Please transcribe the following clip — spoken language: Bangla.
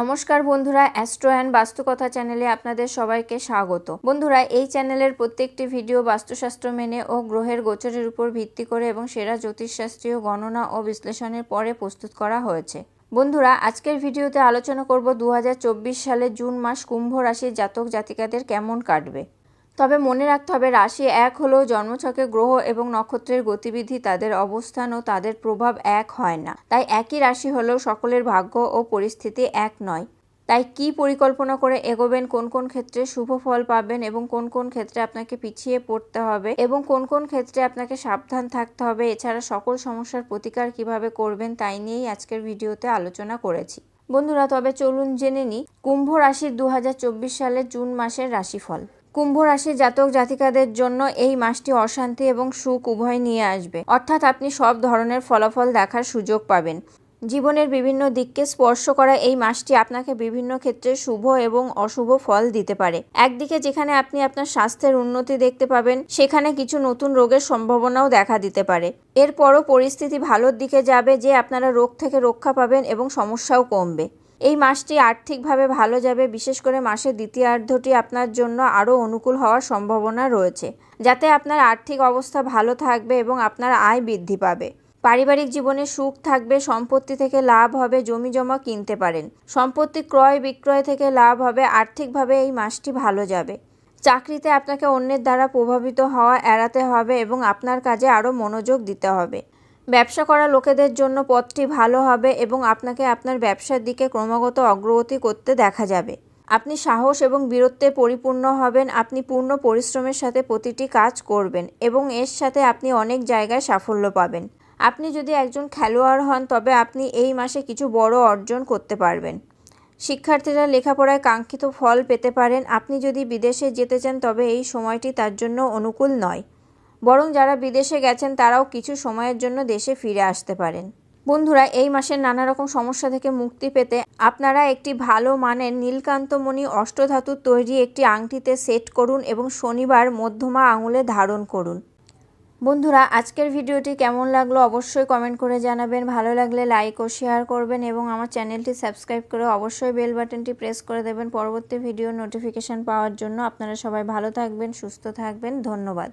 নমস্কার বন্ধুরা অ্যাস্ট্রো অ্যান্ড বাস্তুকথা চ্যানেলে আপনাদের সবাইকে স্বাগত। বন্ধুরা, এই চ্যানেলের প্রত্যেকটি ভিডিও বাস্তুশাস্ত্র মেনে ও গ্রহের গোচরের উপর ভিত্তি করে এবং সেরা জ্যোতিষশাস্ত্রীয় গণনা ও বিশ্লেষণের পরে প্রস্তুত করা হয়েছে। বন্ধুরা, আজকের ভিডিওতে আলোচনা করব দু হাজার চব্বিশ সালে জুন মাস কুম্ভ রাশির জাতক জাতিকাদের কেমন কাটবে। তবে মনে রাখতে হবে, রাশি এক হলেও জন্মছকে গ্রহ এবং নক্ষত্রের গতিবিধি, তাদের অবস্থান ও তাদের প্রভাব এক হয় না। তাই একই রাশি হলেও সকলের ভাগ্য ও পরিস্থিতি এক নয়। তাই কি পরিকল্পনা করে এগোবেন, কোন কোন ক্ষেত্রে শুভ ফল পাবেন এবং কোন কোন ক্ষেত্রে আপনাকে পিছিয়ে পড়তে হবে এবং কোন কোন ক্ষেত্রে আপনাকে সাবধান থাকতে হবে, এছাড়া সকল সমস্যার প্রতিকার কীভাবে করবেন তাই নিয়েই আজকের ভিডিওতে আলোচনা করেছি। বন্ধুরা, তবে চলুন জেনে নিই, কুম্ভ রাশির দু সালের জুন মাসের রাশিফল। কুম্ভ রাশির জাতক জাতিকাদের জন্য এই মাসটি অশান্তি এবং সুখ উভয় নিয়ে আসবে। অর্থাৎ আপনি সব ধরনের ফলাফল দেখার সুযোগ পাবেন। জীবনের বিভিন্ন দিককে স্পর্শ করা এই মাসটি আপনাকে বিভিন্ন ক্ষেত্রে শুভ এবং অশুভ ফল দিতে পারে। একদিকে যেখানে আপনি আপনার স্বাস্থ্যের উন্নতি দেখতে পাবেন, সেখানে কিছু নতুন রোগের সম্ভাবনাও দেখা দিতে পারে। এরপরও পরিস্থিতি ভালোর দিকে যাবে যে আপনারা রোগ থেকে রক্ষা পাবেন এবং সমস্যাও কমবে। এই মাসটি আর্থিকভাবে ভালো যাবে, বিশেষ করে মাসের দ্বিতীয়ার্ধটি আপনার জন্য আরও অনুকূল হওয়ার সম্ভাবনা রয়েছে, যাতে আপনার আর্থিক অবস্থা ভালো থাকবে এবং আপনার আয় বৃদ্ধি পাবে। পারিবারিক জীবনে সুখ থাকবে, সম্পত্তি থেকে লাভ হবে জমি জমা কিনতে পারেন। সম্পত্তি ক্রয় বিক্রয় থেকে লাভ হবে, আর্থিকভাবে এই মাসটি ভালো যাবে। চাকরিতে আপনাকে অন্যের দ্বারা প্রভাবিত হওয়া এড়াতে হবে এবং আপনার কাজে আরও মনোযোগ দিতে হবে। ব্যবসা করা লোকেদের জন্য পথটি ভালো হবে এবং আপনাকে আপনার ব্যবসার দিকে ক্রমাগত অগ্রগতি করতে দেখা যাবে। আপনি সাহস এবং বীরত্বে পরিপূর্ণ হবেন, আপনি পূর্ণ পরিশ্রমের সাথে প্রতিটি কাজ করবেন এবং এর সাথে আপনি অনেক জায়গায় সাফল্য পাবেন। আপনি যদি একজন খেলোয়াড় হন, তবে আপনি এই মাসে কিছু বড় অর্জন করতে পারবেন। শিক্ষার্থীরা লেখাপড়ায় কাঙ্ক্ষিত ফল পেতে পারেন। আপনি যদি বিদেশে যেতে চান, তবে এই সময়টি তার জন্য অনুকূল নয়। বরং যারা বিদেশে গেছেন, তারাও কিছু সময়ের জন্য দেশে ফিরে আসতে পারেন। বন্ধুরা, এই মাসের নানা রকম সমস্যা থেকে মুক্তি পেতে আপনারা একটি ভালো মানের নীলকান্তমণি অষ্টধাতুর তৈরি একটি আংটিতে সেট করুন এবং শনিবার মধ্যমা আঙুলে ধারণ করুন। বন্ধুরা, আজকের ভিডিওটি কেমন লাগল অবশ্যই কমেন্ট করে জানাবেন। ভালো লাগলে লাইক ও শেয়ার করবেন এবং আমার চ্যানেলটি সাবস্ক্রাইব করে অবশ্যই বেল বাটনটি প্রেস করে দেবেন। পরবর্তী ভিডিও নোটিফিকেশান পাওয়ার জন্য আপনারা সবাই ভালো থাকবেন, সুস্থ থাকবেন। ধন্যবাদ।